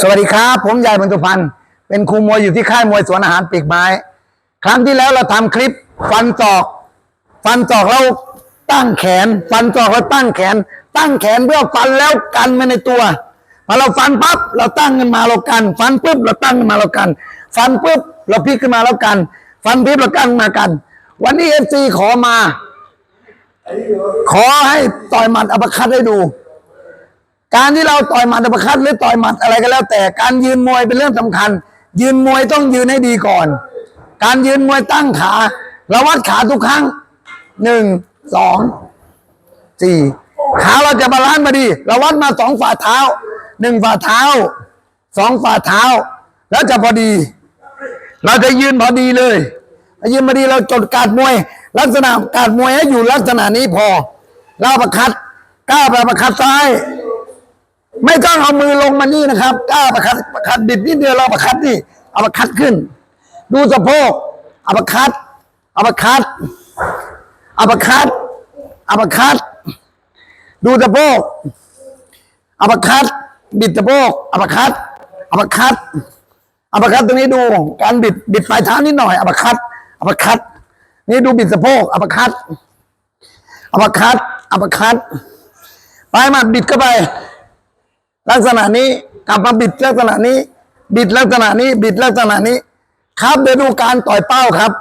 สวัสดีครับ ผมใหญ่บรรทุพันธ์เป็นครูมวยอยู่ที่ค่ายมวยสวนอาหารปีกไม้ ครั้งที่แล้วเราทำคลิป ฟันศอก ฟันศอกแล้วตั้งแขน ฟันศอกแล้วตั้งแขน ตั้งแขนเพื่อฟันแล้วกันไว้ในตัวพอเราฟันปั๊บเราตั้งขึ้นมาเรากัน ฟันปุ๊บเราตั้งขึ้นมาเรากัน ฟันปุ๊บเราพลิกขึ้นมาแล้วกัน ฟันพลิกเรากันมากัน วันนี้เอฟซีขอมา ขอให้ต่อยหมัดอัปคัดให้ดู การที่เราต่อยหมัดอัปคัดหรือต่อยหมัดอะไรก็แล้ว แต่การยืนมวยเป็นเรื่องสำคัญ ยืนมวยต้องยืนให้ดีก่อน การยืนมวยตั้งขาเราวัดขาทุกครั้งหนึ่งสองสี่ขาเราจะบาลานซ์มาดี เราวัดมาสองฝ่าเท้าหนึ่งฝ่าเท้าสองฝ่าเท้า แล้วจะพอดี เราจะยืนพอดีเลยยืนพอดีเราจดการมวย ลักษณะการมวยให้อยู่ลักษณะนี้พอเราประคัดก้าวไปประคัดซ้าย ไม่ต้องเอามือลงมานี่นะครับก้าประคัดประคัดบิดนิดเดียวเราประคัดนี่เอาประคัดขึ้น ดูสะโพกเอาประคัดเอาประคัดเอาประคัดเอาประคัด ดูสะโพกเอาประคัด บิดสะโพกเอาประคัดเอาประคัดเอาประคัดตรงนี้ดู การบิดบิดปลายเท้านิดหน่อยเอาประคัดเอาประคัด นี่ดูบิดสะโพกเอาประคัดเอาประคัดเอาประคัดไปมาบิดเข้าไป ลักษณะนี้กลับมาบิดลักษณะนี้ บิดลักษณะนี้ บิดลักษณะนี้ ครับเดี๋ยวดูการต่อยเป้าครับ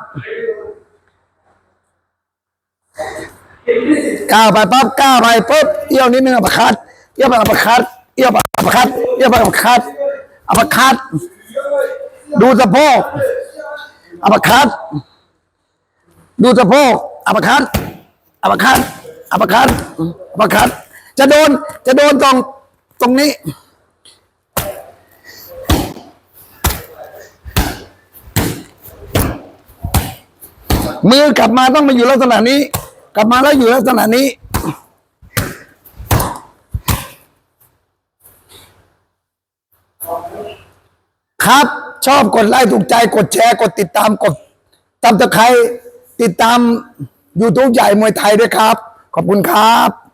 ก้าวไปปั๊บก้าวไปปุ๊บเอี้ยวนิดนึงอัปคัดเอี้ยวไปอัปคัดเอี้ยวไปอัปคัดเอี้ยวไปอัปคัดอัปคัดดูสะโพกอัปคัดดูสะโพกอัปคัดอัปคัดอัปคัดอัปคัดจะโดนจะโดนตรง ตรงนี้ มือกลับมาต้องมาอยู่ลักษณะนี้ กลับมาแล้วอยู่ลักษณะนี้ครับ ชอบกดไลค์ถูกใจกดแชร์กดติดตามกดตับตะไครติดตาม YouTube ใหญ่มวยไทยด้วยครับ ขอบคุณครับ